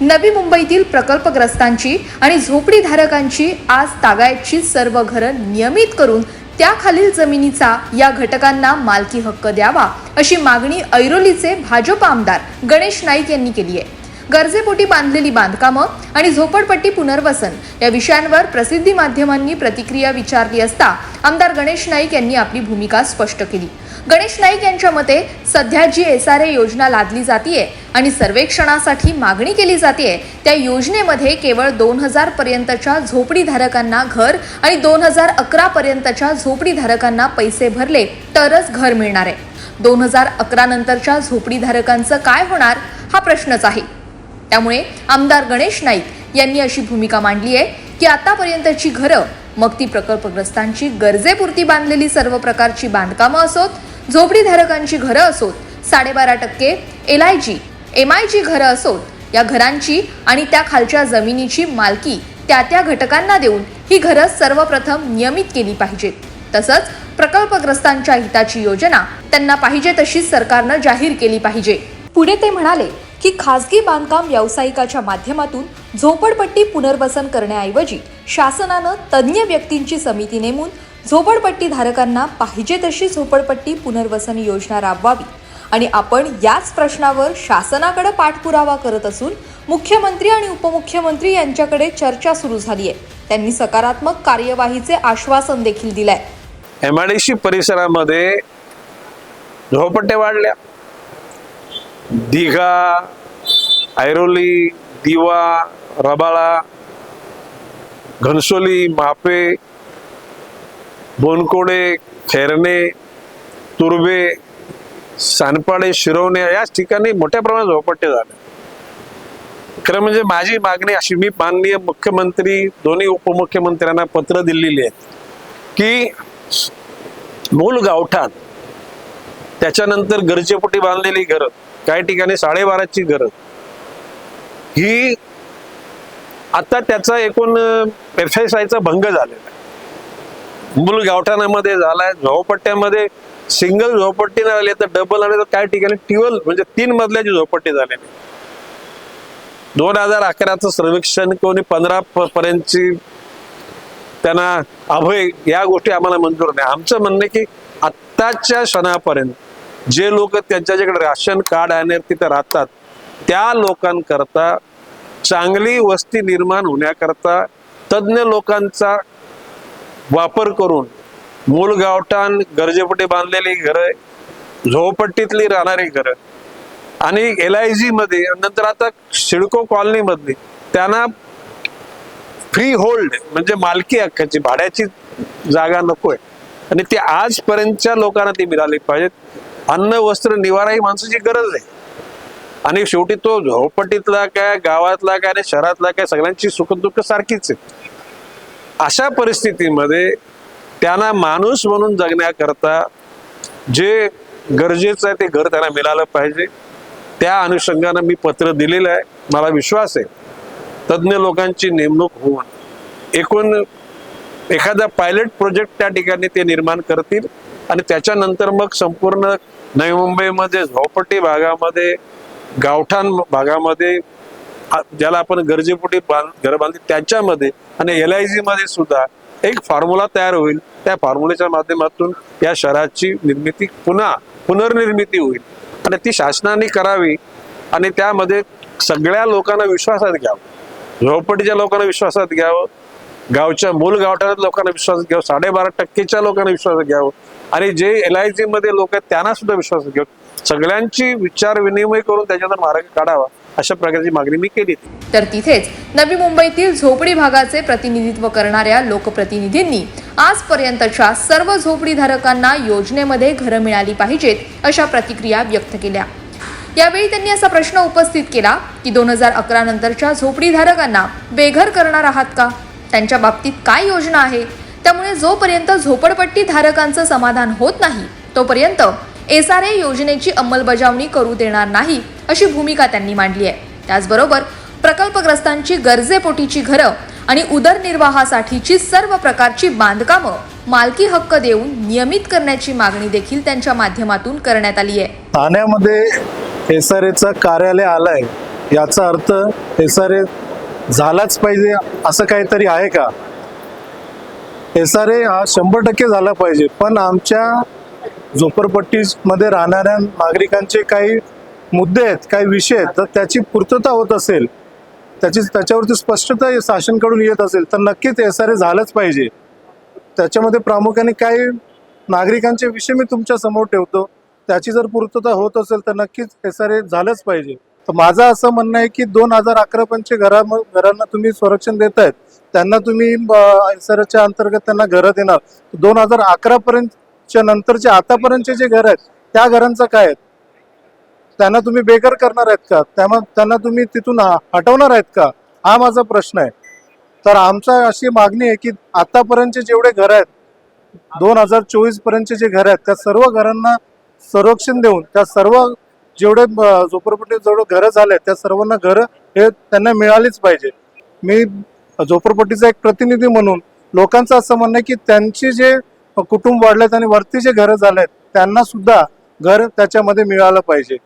नवी मुंबईतील प्रकल्पग्रस्तांची आणि झोपडीधारकांची आज तागायतची सर्व घरं नियमित करून त्याखालील जमिनीचा या घटकांना मालकी हक्क द्यावा अशी मागणी ऐरोलीचे भाजप आमदार गणेश नाईक यांनी केली आहे. गरजेपोटी बांधलेली बांधकामं आणि झोपडपट्टी पुनर्वसन या विषयांवर प्रसिद्धी माध्यमांनी प्रतिक्रिया विचारली असता आमदार गणेश नाईक यांनी आपली भूमिका स्पष्ट केली. गणेश नाईक यांच्या मते सध्या जी एस आर ए योजना लादली जातीये आणि सर्वेक्षणासाठी मागणी केली जाते त्या योजनेमध्ये केवळ दोन हजार पर्यंतच्या झोपडीधारकांना घर आणि दोन हजार अकरा पर्यंतच्या झोपडीधारकांना पैसे भरले तरच घर मिळणार आहे. दोन हजार अकरा नंतरच्या झोपडीधारकांचं काय होणार? हा प्रश्नच आहे. त्यामुळे आमदार गणेश नाईक यांनी अशी भूमिका मांडली आहे की आतापर्यंतची घरं मग ती प्रकल्पग्रस्तांची गरजेपुरती बांधलेली सर्व प्रकारची बांधकामं असोत झोपडीधारकांची घरं असोत साडेबारा टक्के L I G M I G घरं असोत या घरांची आणि त्या खालच्या जमिनीची मालकी त्या त्या घटकांना देऊन ही घरं सर्वप्रथम नियमित केली पाहिजेत. तसंच प्रकल्पग्रस्तांच्या हिताची योजना त्यांना पाहिजे तशीच सरकारनं जाहीर केली पाहिजे. पुढे ते म्हणाले की खासगी बांधकाम व्यावसायिकाच्या माध्यमातून झोपडपट्टी पुनर्वसन करण्याऐवजी शासनानं तज्ज्ञ व्यक्तींची समिती नेमून झोपडपट्टी धारकांना पाहिजे तशी झोपडपट्टी पुनर्वसन योजना राबवावी. आणि आपण याच प्रश्नावर शासनाकडे पाठपुरावा करत असून मुख्यमंत्री आणि उपमुख्यमंत्री यांच्याकडे चर्चा सुरू झाली आहे त्यांनी सकारात्मक कार्यवाहीचे आश्वासन देखील दिलंय. एमआयडीसी परिसरामध्ये झोपट्ट्या वाढल्या. दिघा ऐरोली दिवा रबाळा घनसोली मापे बोनकोडे खेरणे तुर्बे सानपाडे शिरवणे याच ठिकाणी मोठ्या प्रमाणात झोपट्टे झाले खरं म्हणजे माझी मागणी अशी मी माननीय मुख्यमंत्री दोन्ही उपमुख्यमंत्र्यांना पत्र दिलेली आहेत की मूल गावठाण त्याच्यानंतर गरजेपोटी बांधलेली घरं काही ठिकाणी साडेबाराची गरज. ही आता त्याचा एकूण एफ एस आयचा भंग झालेला आहे. मूल गावठाणामध्ये झालाय झोपट्ट्यामध्ये सिंगल झोपट्टी नाही झाली तर डबल आणि तर काही ठिकाणी ट्युअल म्हणजे तीन मजल्याची झोपट्टी झालेली दोन हजार अकराचं सर्वेक्षण कोणी पंधरा पर्यंतची त्यांना अभय या गोष्टी आम्हाला मंजूर नाही. आमचं म्हणणं की आत्ताच्या क्षणापर्यंत जे लोक त्यांच्याकडे राशन कार्ड आणि तिथे राहतात त्या लोकांकरता चांगली वस्ती निर्माण होण्याकरता तज्ज्ञ लोकांचा वापर करून मूल गावठाण गरजेपुटे बांधलेली घरं झोपट्टीतली राहणारी घरं आणि एल आय जी मध्ये नंतर आता सिडको कॉलनी मधली त्यांना फ्री होल्ड म्हणजे मालकी हक्काची भाड्याची जागा नकोय. आणि ती आजपर्यंतच्या लोकांना ती मिळाली पाहिजेत. अन्न वस्त्र निवारा ही माणसाची गरज आहे. आणि शेवटी तो झोपटीतला काय गावातला काय आणि शहरातला काय सगळ्यांची सुखदुःख सारखीच आहे. अशा परिस्थितीमध्ये त्यांना माणूस म्हणून जगण्याकरता जे गरजेचं आहे ते घर त्यांना मिळालं पाहिजे. त्या अनुषंगानं मी पत्र दिलेलं आहे. मला विश्वास आहे. तज्ज्ञ लोकांची नेमणूक होऊन एकूण एखादा पायलट प्रोजेक्ट त्या ठिकाणी ते निर्माण करतील. आणि त्याच्यानंतर मग संपूर्ण नवी मुंबईमध्ये झोपटी भागामध्ये गावठाण भागामध्ये ज्याला आपण गरजेपोटी घर बांधली त्याच्यामध्ये आणि एल आय जी मध्ये सुद्धा एक फॉर्म्युला तयार होईल. त्या फॉर्म्युलेच्या माध्यमातून या शहराची निर्मिती पुन्हा पुनर्निर्मिती होईल. आणि ती शासनाने करावी आणि त्यामध्ये सगळ्या लोकांना विश्वासात घ्यावं. झोपडीच्या लोकांना विश्वासात घ्यावं. गावच्या मूल गावठाणात लोकांना विश्वास घ्यावं साडेबारा टक्केच्या लोकांना विश्वास घ्यावं. आणि जे एल आय जी मध्ये लोक आहेत त्यांना सुद्धा विश्वास घ्यावं सगळ्यांची विचार विनिमय करून त्याच्यातून मार्ग काढावा अशा प्रकारची मागणी मी केली तर तिथेच नवी मुंबईतील झोपडी भागाचे प्रतिनिधित्व करणाऱ्या लोकप्रतिनिधींनी आजपर्यंतच्या सर्व झोपडीधारकांना योजनेमध्ये घरं मिळाली पाहिजेत अशा प्रतिक्रिया व्यक्त केल्या. यावेळी त्यांनी असा प्रश्न उपस्थित केला की दोन हजार अकरा नंतरच्या झोपडीधारकांना बेघर करणार आहात का? त्यांच्या बाबतीत काय योजना आहे? त्यामुळे जोपर्यंत झोपडपट्टी धारकांचं समाधान होत नाही तोपर्यंत एस आर ए योजनेची अंमलबजावणी करू देणार नाही अशी भूमिका त्यांनी मांडली आहे. त्याचबरोबर प्रकल्पग्रस्तांची गरजेपोटीची घरं आणि उदरनिर्वाहासाठीची सर्व प्रकारची बांधकामं मालकी हक्क देऊन नियमित करण्याची मागणी देखील त्यांच्या माध्यमातून करण्यात आली आहे. ठाण्यामध्ये एस आर एचं कार्यालय आलंय याचा अर्थ एस आर ए झालाच पाहिजे असं काहीतरी आहे का? एस आर ए हा शंभर टक्के झाला पाहिजे पण आमच्या झोपडपट्टीमध्ये राहणाऱ्या नागरिकांचे काही मुद्दे आहेत काही विषय आहेत तर त्याची पूर्तता होत असेल त्याची त्याच्यावरती स्पष्टता शासनकडून येत असेल तर नक्कीच एस आर ए झालंच पाहिजे. त्याच्यामध्ये प्रामुख्याने काही नागरिकांचे विषय मी तुमच्यासमोर ठेवतो. त्याची जर पूर्तता होत असेल तर नक्कीच एस आर ए झालंच पाहिजे. तर माझं असं म्हणणं आहे की दोन हजार अकरा पंचे घरा घरांना तुम्ही संरक्षण देत आहेत त्यांना तुम्ही एस अंतर्गत त्यांना घरं देणार. दोन हजार अकरा पर्यंतच्या नंतरचे आतापर्यंतचे जे घर आहेत त्या घरांचं काय आहेत? त्यांना तुम्ही बेघर करणार आहेत का? त्यामुळे त्यांना तुम्ही तिथून ह- हटवणार आहेत का? हा माझा प्रश्न आहे. तर आमचा अशी मागणी आहे की आतापर्यंतचे जेवढे घर आहेत दोन हजार चोवीस पर्यंतचे जे घर आहेत त्या सर्व घरांना संरक्षण देऊन त्या सर्व जेवढे झोपडपट्टी जेवढे घरं झाले त्या सर्वांना घरं हे त्यांना मिळालीच पाहिजे. मी झोपडपट्टीचा एक प्रतिनिधी म्हणून लोकांचं असं म्हणणं आहे की त्यांची जे कुटुंब वाढलेत आणि वरती जे घरं झालेत त्यांना सुद्धा घर त्याच्यामध्ये मिळालं पाहिजे.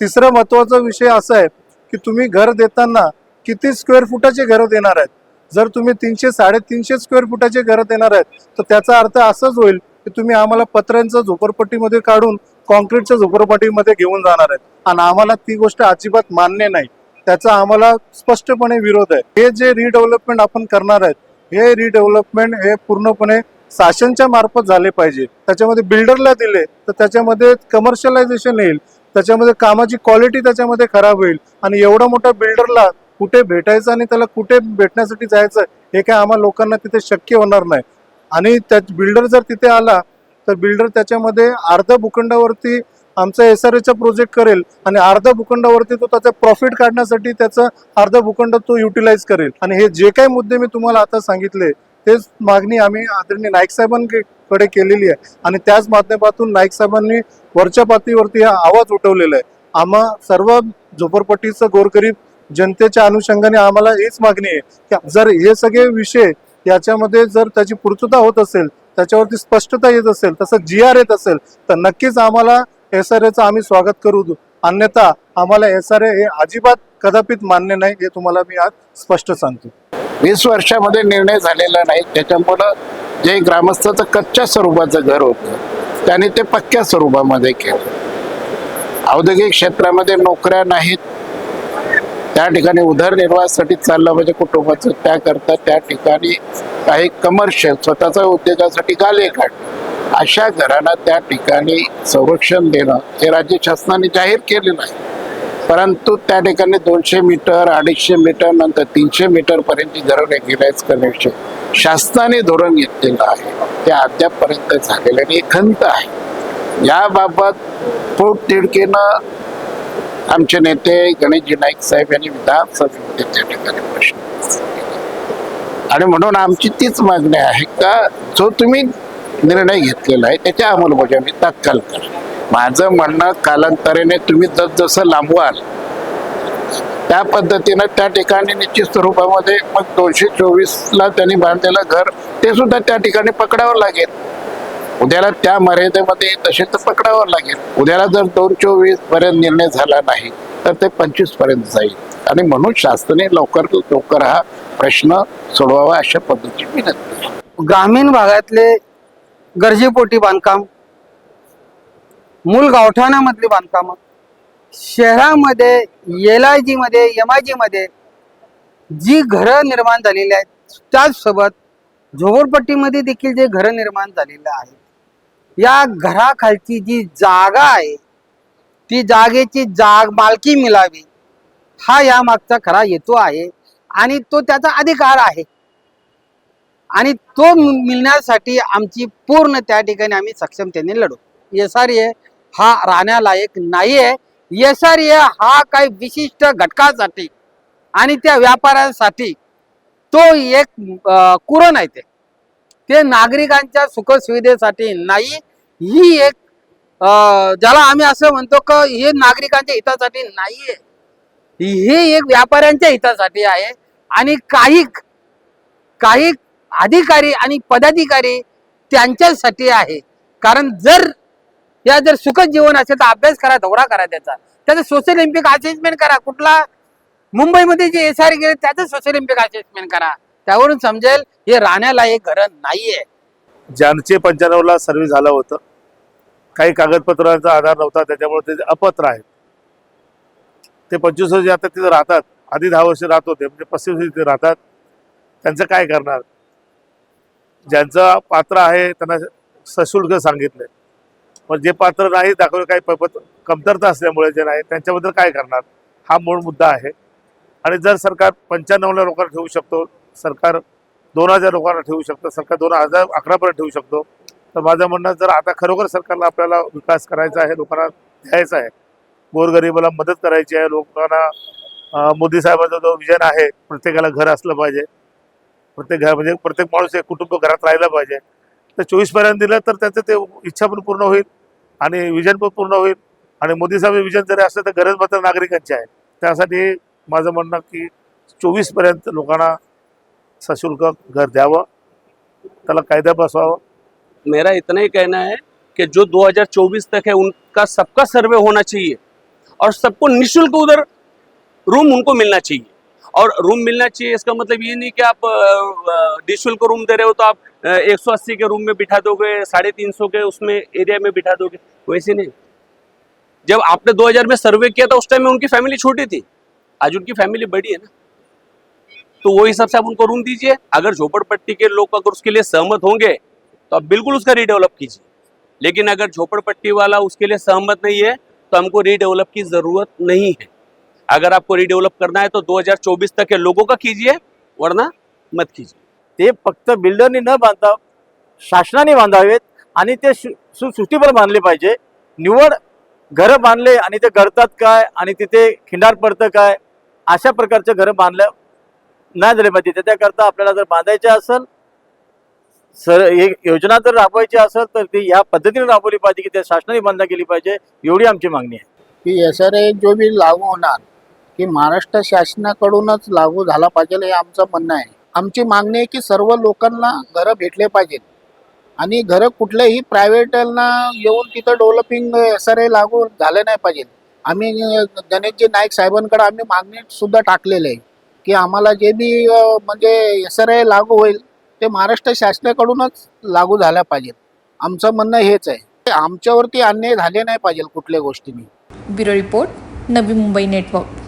तिसरा महत्त्वाचा विषय असा आहे की तुम्ही घर देताना किती स्क्वेअर फुटाचे घरं देणार आहेत? जर तुम्ही तीनशे साडेतीनशे स्क्वेअर फुटाचे घरं देणार आहेत तर त्याचा अर्थ असंच होईल की तुम्ही आम्हाला पत्र्यांचं झोपडपट्टीमध्ये काढून कॉन्क्रीटच्या झोपडपट्टीमध्ये घेऊन जाणार आहेत. आणि आम्हाला ती गोष्ट अजिबात मान्य नाही. त्याचा आम्हाला स्पष्टपणे विरोध आहे. हे जे रिडेव्हलपमेंट आपण करणार आहेत हे रिडेव्हलपमेंट हे पूर्णपणे शासनच्या मार्फत झाले पाहिजे. त्याच्यामध्ये बिल्डरला दिले तर त्याच्यामध्ये कमर्शियलायझेशन येईल. त्याच्यामध्ये कामाची क्वालिटी त्याच्यामध्ये खराब होईल. आणि एवढा मोठा बिल्डरला कुठे भेटायचं आणि त्याला कुठे भेटण्यासाठी जायचं हे काय आम्हा लोकांना तिथे शक्य होणार नाही. आणि त्या बिल्डर जर तिथे आला तर बिल्डर त्याच्यामध्ये अर्ध्या भूखंडावरती आमचा एस आर एचा प्रोजेक्ट करेल आणि अर्ध्या भूखंडावरती तो त्याचा प्रॉफिट काढण्यासाठी त्याचा अर्धा भूखंड तो युटिलाइज करेल. आणि हे जे काही मुद्दे मी तुम्हाला आता सांगितले तेच मागणी आम्ही आदरणीय नाईक साहेबांकडे केलेली आहे. आणि त्याच माध्यमातून नाईक साहेबांनी वरच्या पातळीवरती हा आवाज उठवलेला आहे. आम्हा सर्व झोपडपट्टीचं गोरगरीब जनतेच्या अनुषंगाने आम्हाला हेच मागणी आहे की जर हे सगळे विषय याच्यामध्ये जर त्याची पूर्तता होत असेल त्याच्यावरती स्पष्टता येत असेल तसं जी आर येत असेल तर नक्कीच आम्हाला एस आर एचं आम्ही स्वागत करू. अन्यथा आम्हाला एस आर ए हे अजिबात कदापित मान्य नाही हे तुम्हाला मी आज स्पष्ट सांगतो. वीस वर्षामध्ये निर्णय झालेला नाही त्याच्यामुळं जे ग्रामस्थाचं कच्च्या स्वरूपाचं घर होतं त्याने ते पक्क्या स्वरूपामध्ये केलं. औद्योगिक क्षेत्रामध्ये नोकऱ्या नाहीत त्या ठिकाणी उदरनिर्वाहासाठी चाललं म्हणजे कुटुंबाचं त्याकरता त्या ठिकाणी काही कमर्शियल स्वतःच्या उद्योगासाठी गाले काढ. अशा घरांना त्या ठिकाणी संरक्षण देणं हे राज्य शासनाने जाहीर केलेलं आहे. परंतु त्या ठिकाणी दोनशे मीटर अडीचशे मीटर नंतर तीनशे मीटर पर्यंतची घरं रेग्युलाइज करण्याचे शासनाने धोरण घेतलेलं आहे. ते अद्यापपर्यंत झालेलं आणि खंत आहे. याबाबत पोट तिडकेनं आमचे नेते गणेशजी नाईक साहेब यांनी विधानसभेमध्ये त्या ठिकाणी प्रश्न आणि म्हणून आमची तीच मागणी आहे का जो तुम्ही निर्णय घेतलेला आहे त्याच्या अंमलबजावणी तात्काळ करा. माझं म्हणणं कालांतराने तुम्ही जसजसं लांबवाल त्या पद्धतीनं त्या ठिकाणी निश्चित स्वरूपामध्ये मग दोनशे चोवीस ला त्यांनी बांधलेलं घर ते सुद्धा त्या ठिकाणी पकडावं लागेल. उद्याला त्या मर्यादेमध्ये तसे तर पकडावं लागेल. उद्याला जर दोन चोवीसपर्यंत निर्णय झाला नाही तर ते पंचवीसपर्यंत जाईल. आणि म्हणून शासनाने लवकर लवकर हा प्रश्न सोडवावा अशा पद्धतीची विनंती ग्रामीण भागातले गरजेपोटी बांधकाम मूल गावठाणामधली बांधकाम शहरामध्ये एल आय जी मध्ये एम आय जी मध्ये जी घरं निर्माण झालेली आहेत त्याचसोबत झोपडपट्टीमध्ये देखील जे घरं निर्माण झालेलं आहे. या घराखालची जी जागा आहे ती जागेची जाग मालकी मिळावी हा या मागचा खरा हेतू आहे आणि तो त्याचा अधिकार आहे. आणि तो मिळण्यासाठी आमची पूर्ण त्या ठिकाणी आम्ही सक्षमतेने लढू. एस आर ए हा राहण्यालायक नाही आहे एस आर ए हा काही विशिष्ट घटकासाठी आणि त्या व्यापाऱ्यांसाठी तो एक कुरण आहे ते. ते नागरिकांच्या सुखसुविधेसाठी नाही. ही एक ज्याला आम्ही असं म्हणतो की हे नागरिकांच्या हितासाठी नाहीये. हे एक व्यापाऱ्यांच्या हितासाठी आहे. आणि काही काही अधिकारी आणि पदाधिकारी त्यांच्यासाठी आहे. कारण जर या जर सुखद जीवन असेल तर अभ्यास करा दौरा करा त्याचा. त्याचा सोशल इम्पिक असेसमेंट करा. कुठला? मुंबईमध्ये जे एस आर गेले त्याचं सोशल इम्पिक असेसमेंट करा. त्यावरून समजेल हे राहण्यालायक घर नाहीये. ज्यांचे पंच्याण्णवला सर्व्हिस झालं होतं काही कागदपत्रांचा आधार नव्हता त्याच्यामुळे ते अपत्र आहेत. ते पंचवीस वर्ष आता तिथे राहतात आधी दहा वर्ष राहत होते म्हणजे पस्तीस वर्ष तिथे राहतात. त्यांचं काय करणार? ज्यांचं पात्र आहे त्यांना सशुल्क सांगितलंय. पण जे पात्र नाही दाखवले काही कमतरता असल्यामुळे जे नाही त्यांच्याबद्दल काय करणार? हा मूळ मुद्दा आहे. आणि जर सरकार पंच्याण्णवला लोकांना ठेवू शकतो सरकार दोन हजार लोकांना ठेवू शकतं सरकार दोन हजार अकरापर्यंत ठेवू शकतो. तर माझं म्हणणं जर आता खरोखर सरकारला आपल्याला विकास करायचा आहे लोकांना द्यायचा आहे गोरगरिबाला मदत करायची आहे लोकांना मोदी साहेबांचा जो विजन आहे प्रत्येकाला घर असलं पाहिजे. प्रत्येक घर म्हणजे प्रत्येक माणूस एक कुटुंब घरात राहिलं पाहिजे. तर चोवीसपर्यंत दिलं तर त्याचं ते इच्छा पण पूर्ण होईल आणि विजन पण पूर्ण होईल. आणि मोदी साहेब विजन जरी असलं तर गरज मात्र नागरिकांची आहे. त्यासाठी माझं म्हणणं की चोवीसपर्यंत लोकांना सशुल्क घर द्यावं त्याला कायदा बसवावं मेरा इतना ही कहना है कि जो 2024 तक है, उनका सबका सर्वे होना चाहिए और सबको निशुल्क उधर रूम उनको मिलना चाहिए। और रूम मिलना चाहिए, इसका मतलब ये नहीं कि आप निःशुल्क रूम दे रहे हो तो आप एक सौ अस्सी के रूम में बिठा दोगे, साढ़े तीन सौ के उसमें एरिया में बिठा दोगे, वैसे नहीं। जब आपने 2000 में सर्वे किया था उस टाइम में उनकी फैमिली छोटी थी। आज उनकी फैमिली बड़ी है ना। तो वो हिसाब से आप उनको रूम दीजिए। अगर झोपड़पट्टी के लोग अगर उसके लिए सहमत होंगे तो आप बिल्कुल उसका रीडेवलप कीजिए। लेकिन अगर झोपड़पट्टी वाला उसके लिए सहमत नहीं है तो हमको रीडेवलप की जरूरत नहीं है। अगर आपको रीडेवलप करना है तो 2024 तक के लोगों का कीजिए वरना मत कीजिए। ते फक्त बिल्डरनी न बांधता शासनाने बांधावेत आणि ते सु- सुसूटीवर बांधले पाहिजे. निवड घरं बांधले आणि ते गळतात काय आणि तिथे खिंडार पडतं काय अशा प्रकारचे घरं बांधलं नाही झाले पाहिजे. त्याच्याकरता आपल्याला जर बांधायचे असेल सर एक योजना जर राबवायची असेल तर ती या पद्धतीने राबवली पाहिजे की त्या शासनाने बंद केली पाहिजे एवढी आमची मागणी आहे. की एस आर ए जो बी लागू होणार की महाराष्ट्र शासनाकडूनच लागू झाला पाहिजे हे आमचं म्हणणं आहे. आमची मागणी आहे की सर्व लोकांना घरं भेटले पाहिजेत. आणि घरं कुठल्याही प्रायव्हेटना येऊन तिथं डेव्हलपिंग एस आर लागू झाले नाही पाहिजे आम्ही गणेशजी नाईक साहेबांकडे आम्ही मागणी सुद्धा टाकलेली आहे. की आम्हाला जे बी म्हणजे एस आर लागू होईल ते महाराष्ट्र शासनाकडूनच लागू झाल्या पाहिजेत. आमचं म्हणणं हेच आहे. आमच्यावरती अन्याय झाले नाही पाहिजे कुठल्या गोष्टीने. Bureau report Navi Mumbai network.